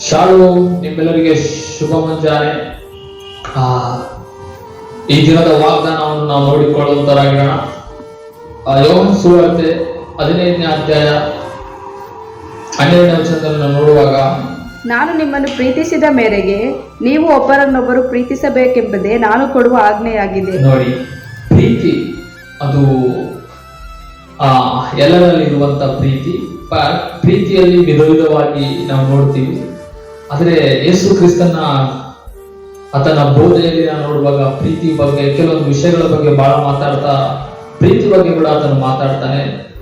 ಶಾಲು ನಿಮ್ಮೆಲ್ಲರಿಗೆ ಶುಭ ಮುಂಜಾನೆ ಆ, ಈ ದಿನದ ವಾಗ್ದಾನವನ್ನು ನಾವು ನೋಡಿಕೊಳ್ಳುವಂತರಾಗಿರೋಣ. ಯೋಗ ಸುವಾರ್ತೆ ಹದಿನೈದನೇ ಅಧ್ಯಾಯ ಹನ್ನೆರಡನೇ ವಚನದಲ್ಲಿ ನೋಡುವಾಗ ನಾನು ನಿಮ್ಮನ್ನು ಪ್ರೀತಿಸಿದ ಮೇರೆಗೆ ನೀವು ಒಬ್ಬರನ್ನೊಬ್ಬರು ಪ್ರೀತಿಸಬೇಕೆಂಬುದೇ ನಾನು ಕೊಡುವ ಆಜ್ಞೆಯಾಗಿದೆ. ನೋಡಿ ಪ್ರೀತಿ ಅದು ಆ ಎಲ್ಲರಲ್ಲಿ ಇರುವಂತ ಪ್ರೀತಿ ಪ್ರೀತಿಯಲ್ಲಿ ವಿಧ ವಿಧವಾಗಿ ನಾವು ನೋಡ್ತೀವಿ. ಆದರೆ ಯೇಸು ಕ್ರಿಸ್ತನ ಆತನ ಬೋಧೆಯಲ್ಲಿ ನಾವು ನೋಡುವಾಗ ಪ್ರೀತಿ ಬಗ್ಗೆ, ಕೆಲವೊಂದು ವಿಷಯಗಳ ಬಗ್ಗೆ ಬಹಳ ಮಾತಾಡ್ತಾ ಪ್ರೀತಿ ಬಗ್ಗೆ ಕೂಡ ಆತನು ಮಾತಾಡ್ತಾನೆ.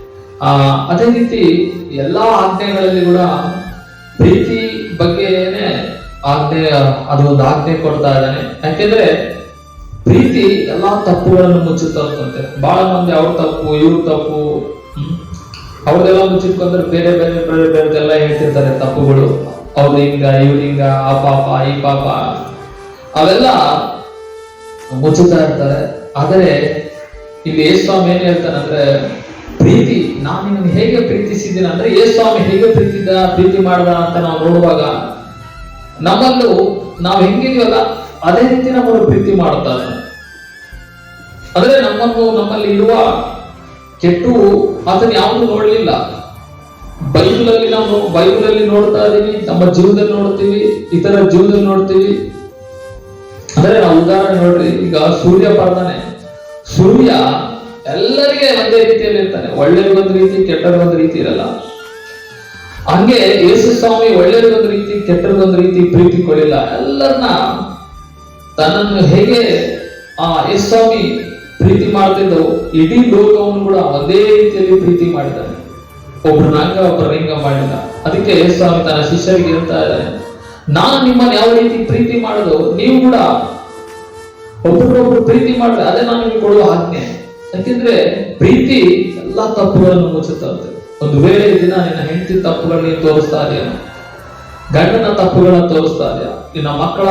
ಆ, ಅದೇ ರೀತಿ ಎಲ್ಲಾ ಆಜ್ಞೆಗಳಲ್ಲಿ ಕೂಡ ಪ್ರೀತಿ ಬಗ್ಗೆನೇ ಆಜ್ಞೆ ಅದು ಒಂದು ಆಜ್ಞೆ ಕೊಡ್ತಾ ಇದ್ದಾನೆ. ಯಾಕೆಂದ್ರೆ ಪ್ರೀತಿ ಎಲ್ಲಾ ತಪ್ಪುಗಳನ್ನು ಮುಚ್ಚುತ್ತಂತೆ ಬಹಳ ಮಂದಿ ಅವ್ರ ತಪ್ಪು, ಇವ್ರ ತಪ್ಪು. ಅವ್ರದೆಲ್ಲ ಮುಚ್ಚಿಟ್ಕೊಂಡ್ರೆ ಬೇರೆ ಬೇರೆ ಬೇರೆ ಬೇರೆದೆಲ್ಲ ಹೇಳ್ತಿರ್ತಾರೆ ತಪ್ಪುಗಳು. ಅವ್ರು ಇವ್ರಿಂಗ ಆ ಪಾಪ ಈ ಪಾಪ ಅವೆಲ್ಲ ಮುಚ್ಚುತ್ತಾ ಇರ್ತಾರೆ. ಆದರೆ ಇಲ್ಲಿ ಯೇಸ್ವಾಮಿ ಏನ್ ಹೇಳ್ತಾನಂದ್ರೆ ಪ್ರೀತಿ, ನಾನು ನಿಮ್ಮನ್ನು ಹೇಗೆ ಪ್ರೀತಿಸಿದ್ದೀನಿ ಅಂದ್ರೆ ಸ್ವಾಮಿ ಹೇಗೆ ಪ್ರೀತಿದ, ಪ್ರೀತಿ ಮಾಡ್ದ ಅಂತ ನಾವು ನೋಡುವಾಗ ನಮ್ಮಲ್ಲೂ ನಾವು ಹೆಂಗಿದೀವಲ್ಲ, ಅದೇ ರೀತಿ ನಮ್ಮನ್ನು ಪ್ರೀತಿ ಮಾಡುತ್ತಾರೆ. ಅಂದ್ರೆ ನಮ್ಮನ್ನು ನಮ್ಮಲ್ಲಿ ಇರುವ ಕೆಟ್ಟು ಅದನ್ನ ಯಾವುದು ನೋಡ್ಲಿಲ್ಲ. ಬೈಬಲಲ್ಲಿ ನಾವು ಬೈಬಲಲ್ಲಿ ನೋಡ್ತಾ ಇದೀವಿ ನಮ್ಮ ಜೀವನದಲ್ಲಿ ನೋಡ್ತೀವಿ, ಇತರ ಜೀವನದಲ್ಲಿ ನೋಡ್ತೀವಿ. ಅಂದ್ರೆ ನಾವು ಉದಾಹರಣೆ ನೋಡ್ರಿ, ಈಗ ಸೂರ್ಯ ಬರ್ತಾನೆ ಸೂರ್ಯ ಎಲ್ಲರಿಗೆ ಒಂದೇ ರೀತಿಯಲ್ಲಿ ಇರ್ತಾನೆ. ಒಂದ್ ರೀತಿ ಕೆಟ್ಟದೊಂದು ರೀತಿ ಇರಲ್ಲ. ಹಂಗೆ ಯೇಸು ಸ್ವಾಮಿ ಒಳ್ಳೆಯವ್ರಿಗೊಂದು ರೀತಿ ಕೆಟ್ಟದೊಂದು ರೀತಿ ಪ್ರೀತಿ ಕೊಡಿಲ್ಲ ಎಲ್ಲರನ್ನ ತನ್ನನ್ನು ಹೇಗೆ, ಆ ಯೇಸು ಸ್ವಾಮಿ ಪ್ರೀತಿ ಮಾಡ್ತಿದ್ದವು ಇಡೀ ಲೋಕವನ್ನು ಕೂಡ ಒಂದೇ ರೀತಿಯಲ್ಲಿ ಪ್ರೀತಿ ಮಾಡಿದ್ದಾನೆ. ಒಬ್ರನ್ನ ನಾಗ ಒಬ್ಬರನ್ನ ಹಿಂಗ ಮಾಡಿಲ್ಲ ಅದಕ್ಕೆ ಸ್ವಾಮಿ ತನ್ನ ಶಿಷ್ಯರಿಗೆ ಹೇಳ್ತಾ ಇದ್ದಾನೆ, ನಾನು ನಿಮ್ಮನ್ನು ಯಾವ ರೀತಿ ಪ್ರೀತಿ ಮಾಡೋದು? ನೀವು ಕೂಡ ಒಬ್ಬರೊಬ್ರು ಪ್ರೀತಿ ಮಾಡಿದ್ರೆ ಅದೇ ನಾನು ನಿಮ್ಗೆ ಕೊಡುವ ಆಜ್ಞೆ. ಯಾಕೆಂದ್ರೆ ಪ್ರೀತಿ ಎಲ್ಲಾ ತಪ್ಪುಗಳನ್ನು ಮುಚ್ಚುತ್ತಂತೆ. ಒಂದು ವೇಳೆ ದಿನ ನಿನ್ನ ಹೆಂಡತಿ ತಪ್ಪುಗಳನ್ನ ನೀನು ತೋರಿಸ್ತಾ ಇದೆಯಾ? ಗಂಡನ ತಪ್ಪುಗಳನ್ನು ತೋರಿಸ್ತಾ ಇದೆಯಾ? ನಿನ್ನ ಮಕ್ಕಳ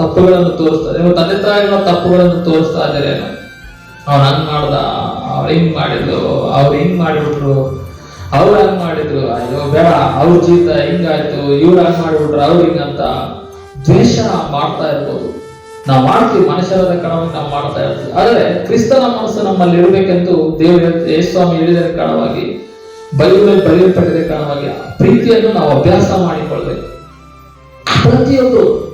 ತಪ್ಪುಗಳನ್ನು ತೋರಿಸ್ತಾ ನಿಮ್ಮ ತಂದೆ ತಾಯಿಗಳ ತಪ್ಪುಗಳನ್ನು ತೋರಿಸ್ತಾ ಇದ್ದಾರೆ ಅವ್ರು ಹಂಗ್ ಮಾಡ್ದ, ಅವ್ರು ಹಿಂಗ್ ಮಾಡಿದ್ರು, ಅವ್ರು ಹಿಂಗ್ ಮಾಡಿಬಿಟ್ರು. ಅವ್ರು ಹಂಗ್ ಮಾಡಿದ್ರು. ಅಯ್ಯೋ, ಬೇಡ, ಅವ್ರ ಜೀವಿತ ಹಿಂಗಾಯ್ತು, ಇವ್ರು ಹಂಗ್ ಮಾಡಿಬಿಟ್ರು, ಅವ್ರು ಹಿಂಗಂತ ದ್ವೇಷ ಮಾಡ್ತಾ ಇರ್ಬೋದು. ನಾವ್ ಮಾಡ್ತೀವಿ, ಮನುಷ್ಯರಾದ ಕಾರಣವಾಗಿ ನಾವು ಮಾಡ್ತಾ ಇರ್ತೀವಿ. ಆದರೆ ಕ್ರಿಸ್ತನ ಮನಸ್ಸು ನಮ್ಮಲ್ಲಿ ಇರಬೇಕೆಂದು ದೇವರು ಯೇಸ್ವಾಮಿ ಹೇಳಿದ ಕಾರಣವಾಗಿ ಬೈಬಲ್ ಬರೆಯಲ್ಪಟ್ಟಿದ ಕಾರಣವಾಗಿ ಪ್ರೀತಿಯನ್ನು ನಾವು ಅಭ್ಯಾಸ ಮಾಡಿಕೊಳ್ಬೇಕು. ಪ್ರತಿಯೊಂದು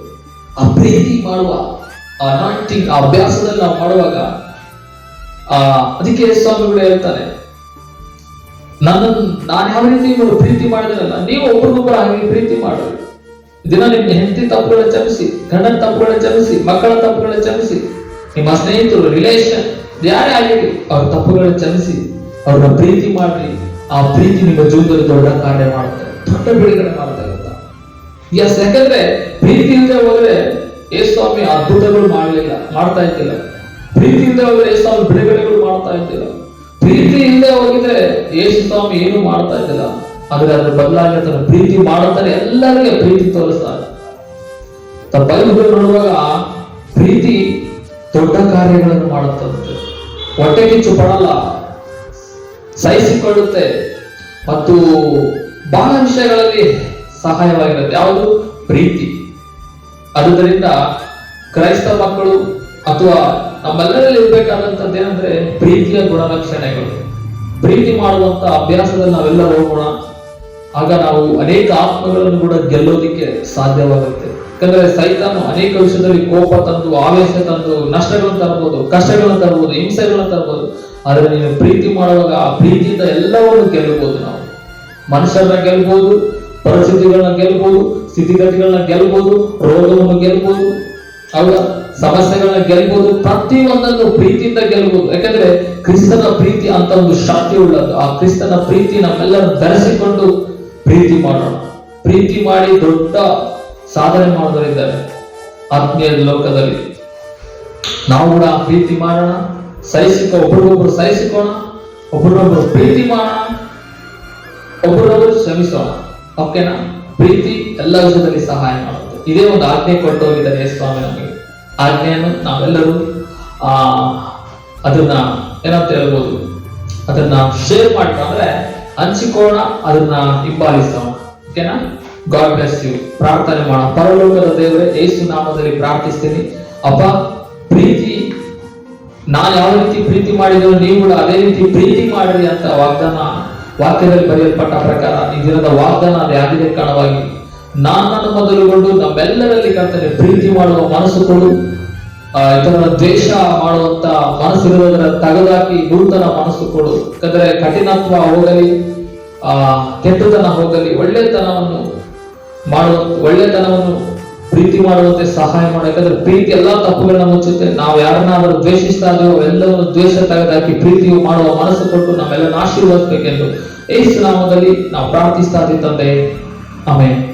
ಆ ಪ್ರೀತಿ ಮಾಡುವ, ಆ ಅನಾಟಿಂಗ್ ಆ ಅಭ್ಯಾಸದಲ್ಲಿ ನಾವು ಮಾಡುವಾಗ, ಆ, ಅದಕ್ಕೆ ಸ್ವಾಮಿಗಳು ಹೇಳ್ತಾರೆ ನನ್ನನ್ನು ನಾನು ಯಾವ ರೀತಿ ಇವರು ಪ್ರೀತಿ ಮಾಡಿದ್ರಲ್ಲ ನೀವು ಒಬ್ರಿಗೊಬ್ಬರು ಹಾಗೆ ಪ್ರೀತಿ ಮಾಡ್ರಿ ದಿನ ನಿಮ್ಮ ಹೆಂಡತಿ ತಪ್ಪುಗಳ ಕ್ಷಮಿಸಿ, ಗಂಡನ ತಪ್ಪುಗಳ ಕ್ಷಮಿಸಿ, ಮಕ್ಕಳ ತಪ್ಪುಗಳ ಕ್ಷಮಿಸಿ, ನಿಮ್ಮ ಸ್ನೇಹಿತರು ರಿಲೇಷನ್ ಯಾರೇ ಆಗಿರಲಿ, ಅವ್ರ ತಪ್ಪುಗಳ ಕ್ಷಮಿಸಿ, ಅವ್ರನ್ನ ಪ್ರೀತಿ ಮಾಡ್ರಿ. ಆ ಪ್ರೀತಿ ನಿಮ್ಮ ಜೀವನದಲ್ಲಿ ದೊಡ್ಡ ಕಾರ್ಯ ಮಾಡುತ್ತೆ, ದೊಡ್ಡ ಬಿಡುಗಡೆ ಮಾಡ್ತಾ ಗೊತ್ತಾ ಎಸ್ ಯಾಕಂದ್ರೆ ಪ್ರೀತಿ ಇಲ್ಲದೆ ಹೋದ್ರೆ ಯೇಸ್ವಾಮಿ ಅದ್ಭುತಗಳು ಮಾಡಲಿಲ್ಲ, ಮಾಡ್ತಾ ಇದ್ದಿಲ್ಲ. ಪ್ರೀತಿ ಇಲ್ಲದೆ ಹೋದ್ರೆ ಯೇಸ್ವಾಮಿ ಬಿಡುಗಡೆಗಳು ಮಾಡ್ತಾ ಇದ್ದಿಲ್ಲ. ಪ್ರೀತಿ ಇಲ್ಲದೆ ಹೋಗಿದ್ರೆ ಯೇಸು ಸ್ವಾಮಿ ಏನು ಮಾಡ್ತಾ ಇದ್ದಿಲ್ಲ. ಆದ್ರೆ ಅದ್ರ ಬದಲಾಗಿ ತನ್ನ ಪ್ರೀತಿ ಮಾಡುತ್ತಾನೆ ಎಲ್ಲರಿಗೆ ಪ್ರೀತಿ ತೋರಿಸ್ತಾರೆ. ಬೈಬಲ್ ನೋಡುವಾಗ ಪ್ರೀತಿ ದೊಡ್ಡ ಕಾರ್ಯಗಳನ್ನು ಮಾಡುತ್ತಂತೆ. ಹೊಟ್ಟೆ ಕಿಚ್ಚು ಪಡಲ್ಲ, ಸಹಿಸಿಕೊಳ್ಳುತ್ತೆ ಮತ್ತು ಬಹಳ ವಿಷಯಗಳಲ್ಲಿ ಸಹಾಯವಾಗಿರುತ್ತೆ ಯಾವುದು? ಪ್ರೀತಿ. ಆದುದರಿಂದ ಕ್ರೈಸ್ತ ಮಕ್ಕಳು ಅಥವಾ ನಮ್ಮೆಲ್ಲರಲ್ಲಿ ಇರಬೇಕಾದಂಥದ್ದು ಏನಂದ್ರೆ ಪ್ರೀತಿಯ ಗುಣಲಕ್ಷಣಗಳು. ಪ್ರೀತಿ ಮಾಡುವಂತ ಅಭ್ಯಾಸದಲ್ಲಿ ನಾವೆಲ್ಲ ಹೋಗೋಣ ಆಗ ನಾವು ಅನೇಕ ಆತ್ಮಗಳನ್ನು ಕೂಡ ಗೆಲ್ಲೋದಿಕ್ಕೆ ಸಾಧ್ಯವಾಗುತ್ತೆ. ಯಾಕಂದ್ರೆ ಸೈತಾನು ಅನೇಕ ವಿಷಯದಲ್ಲಿ ಕೋಪ ತಂದು, ಆವೇಶ ತಂದು, ನಷ್ಟಗಳನ್ನು ತರಬಹುದು ಕಷ್ಟಗಳನ್ನು ತರಬಹುದು ಹಿಂಸೆಗಳನ್ನು ತರಬಹುದು ಆದ್ರೆ ನೀವು ಪ್ರೀತಿ ಮಾಡುವಾಗ ಆ ಪ್ರೀತಿಯಿಂದ ಎಲ್ಲವನ್ನು ಗೆಲ್ಲಬಹುದು ನಾವು. ಮನುಷ್ಯರನ್ನ ಗೆಲ್ಬಹುದು ಪರಿಸ್ಥಿತಿಗಳನ್ನ ಗೆಲ್ಬಹುದು ಸ್ಥಿತಿಗತಿಗಳನ್ನ ಗೆಲ್ಬಹುದು ರೋಗವನ್ನು ಗೆಲ್ಬಹುದು ಅವರ ಸಮಸ್ಯೆಗಳನ್ನ ಗೆಲ್ಬಹುದು ಪ್ರತಿಯೊಂದನ್ನು ಪ್ರೀತಿಯಿಂದ ಗೆಲ್ಬಹುದು ಯಾಕಂದ್ರೆ ಕ್ರಿಸ್ತನ ಪ್ರೀತಿ ಅಂತ ಒಂದು ಶಕ್ತಿ ಉಳ್ಳದ್ದು. ಆ ಕ್ರಿಸ್ತನ ಪ್ರೀತಿ ನಮ್ಮೆಲ್ಲರೂ ಧರಿಸಿಕೊಂಡು ಪ್ರೀತಿ ಮಾಡೋಣ. ಪ್ರೀತಿ ಮಾಡಿ ದೊಡ್ಡ ಸಾಧನೆ ಮಾಡೋರಿದ್ದಾರೆ ಆತ್ಮೀಯ ಲೋಕದಲ್ಲಿ ನಾವು ಕೂಡ ಪ್ರೀತಿ ಮಾಡೋಣ. ಸಹಿಸಿಕ, ಒಬ್ರಿಗೊಬ್ರು ಸಹಿಸಿಕೋಣ. ಒಬ್ರೊಬ್ರು ಪ್ರೀತಿ ಮಾಡೋಣ. ಒಬ್ರೊಬ್ರು ಶ್ರಮಿಸೋಣ. ಓಕೆನಾ ಪ್ರೀತಿ ಎಲ್ಲ ವಿಷಯದಲ್ಲಿ ಸಹಾಯ ಮಾಡುತ್ತೆ ಇದೇ ಒಂದು ಆಜ್ಞೆ ಕೊಟ್ಟು ಹೋಗಿದ್ದಾರೆ ಯೇಸು ಸ್ವಾಮಿ ನಮಗೆ. ಆಜ್ಞೆಯನ್ನು ನಾವೆಲ್ಲರೂ, ಆ, ಅದನ್ನ ಏನಂತ ಹೇಳ್ಬೋದು? ಅದನ್ನ ಶೇರ್ ಅಂದ್ರೆ ಹಂಚಿಕೋಣ ಅದನ್ನ ಹಿಂಬಾಲಿಸೋಣ. ಓಕೆನಾ? ಗಾಡ್ ಬ್ಲೆಸ್ ಯು ಪ್ರಾರ್ಥನೆ ಮಾಡೋಣ. ಪರಲೋಕದ ದೇವರೇ, ಯೇಸು ನಾಮದಲ್ಲಿ ಪ್ರಾರ್ಥಿಸ್ತೀನಿ. ಅಪ್ಪ, ಪ್ರೀತಿ ನಾನು ಯಾವ ರೀತಿ ಪ್ರೀತಿ ಮಾಡಿದ್ರು ನೀವು ಕೂಡ ಅದೇ ರೀತಿ ಪ್ರೀತಿ ಮಾಡಿರಿ ಅಂತ ವಾಗ್ದಾನ, ವಾಕ್ಯದಲ್ಲಿ ಬರೆಯಲ್ಪಟ್ಟ ಪ್ರಕಾರ ಈ ದಿನದ ವಾಗ್ದಾನ ಅದೇ ಆಗಿದೆ ಕಾರಣವಾಗಿ ನನ್ನನ್ನು ಮೊದಲುಗೊಂಡು ನಮ್ಮೆಲ್ಲರಲ್ಲಿ ಕರ್ತನೆ ಪ್ರೀತಿ ಮಾಡುವ ಮನಸ್ಸು ಕೊಡು. ಆ, ಇತರರ ದ್ವೇಷ ಮಾಡುವಂತ ಮನಸ್ಸಿರುವುದರ ತಗದಾಕಿ ನೂತನ ಮನಸ್ಸು ಕೊಡು. ಯಾಕಂದ್ರೆ ಕಠಿಣತ್ವ ಹೋಗಲಿ ಆ ಕೆಟ್ಟತನ ಹೋಗಲಿ ಒಳ್ಳೆತನವನ್ನು ಮಾಡುವ ಒಳ್ಳೆತನವನ್ನು ಪ್ರೀತಿ ಮಾಡುವಂತೆ ಸಹಾಯ ಮಾಡು. ಯಾಕಂದ್ರೆ ಪ್ರೀತಿ ಎಲ್ಲಾ ತಪ್ಪುಗಳನ್ನ ಮುಚ್ಚುತ್ತೆ. ನಾವು ಯಾರನ್ನಾದರೂ ದ್ವೇಷಿಸ್ತಾ ಇದೆಯೋ ಎಲ್ಲವನ್ನು ದ್ವೇಷ ತೆಗೆದಾಕಿ ಪ್ರೀತಿಯು ಮಾಡುವ ಮನಸ್ಸು ಕೊಟ್ಟು ನಮ್ಮೆಲ್ಲರನ್ನ ಆಶೀರ್ವದಿಸಬೇಕೆಂದು ಏಸು ನಾಮದಲ್ಲಿ ನಾವು ಪ್ರಾರ್ಥಿಸ್ತಾ ಇದ್ದೀವಿ ತಂದೆ. ಆಮೇಲೆ